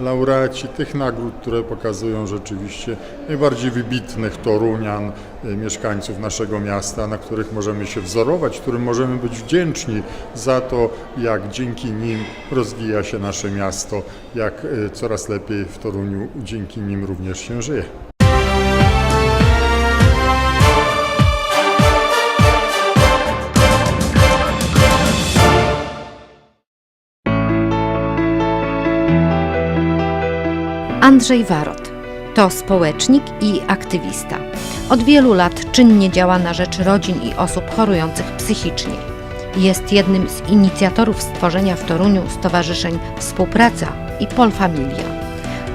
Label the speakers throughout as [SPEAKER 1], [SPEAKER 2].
[SPEAKER 1] laureaci tych nagród, które pokazują rzeczywiście najbardziej wybitnych Torunian, y, mieszkańców naszego miasta, na których możemy się wzorować, którym możemy być wdzięczni za to, jak dzięki nim rozwija się nasze miasto, jak y, coraz lepiej w Toruniu dzięki nim również się żyje.
[SPEAKER 2] Andrzej Warot to społecznik i aktywista. Od wielu lat czynnie działa na rzecz rodzin i osób chorujących psychicznie. Jest jednym z inicjatorów stworzenia w Toruniu stowarzyszeń Współpraca i Polfamilia.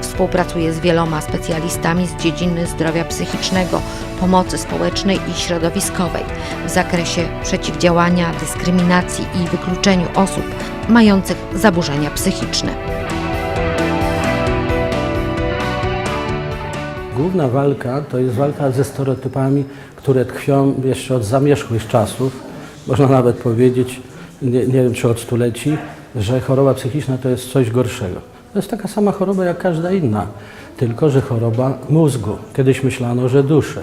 [SPEAKER 2] Współpracuje z wieloma specjalistami z dziedziny zdrowia psychicznego, pomocy społecznej i środowiskowej w zakresie przeciwdziałania dyskryminacji i wykluczeniu osób mających zaburzenia psychiczne.
[SPEAKER 3] Główna walka to jest walka ze stereotypami, które tkwią jeszcze od zamierzchłych czasów. Można nawet powiedzieć, nie, nie wiem czy od stuleci, że choroba psychiczna to jest coś gorszego. To jest taka sama choroba jak każda inna, tylko że choroba mózgu. Kiedyś myślano, że duszy.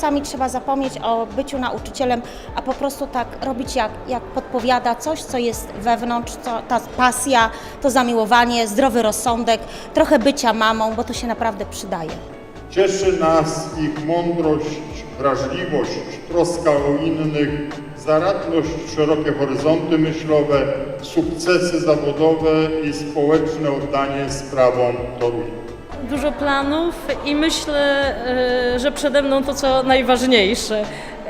[SPEAKER 4] Czasami trzeba zapomnieć o byciu nauczycielem, a po prostu tak robić jak, jak podpowiada coś, co jest wewnątrz, co, ta pasja, to zamiłowanie, zdrowy rozsądek, trochę bycia mamą, bo to się naprawdę przydaje.
[SPEAKER 1] Cieszy nas ich mądrość, wrażliwość, troska o innych, zaradność, szerokie horyzonty myślowe, sukcesy zawodowe i społeczne oddanie sprawom Torunia.
[SPEAKER 5] Dużo planów i myślę, e, że przede mną to co najważniejsze.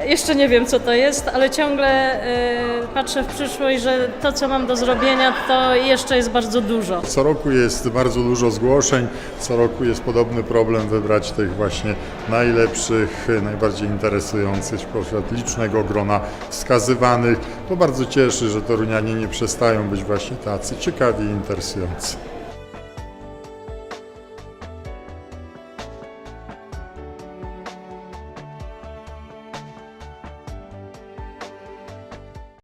[SPEAKER 5] Jeszcze nie wiem co to jest, ale ciągle e, patrzę w przyszłość, że to co mam do zrobienia to jeszcze jest bardzo dużo.
[SPEAKER 1] Co roku jest bardzo dużo zgłoszeń, co roku jest podobny problem wybrać tych właśnie najlepszych, najbardziej interesujących pośród licznego grona wskazywanych. To bardzo cieszy, że Torunianie nie przestają być właśnie tacy ciekawi i interesujący.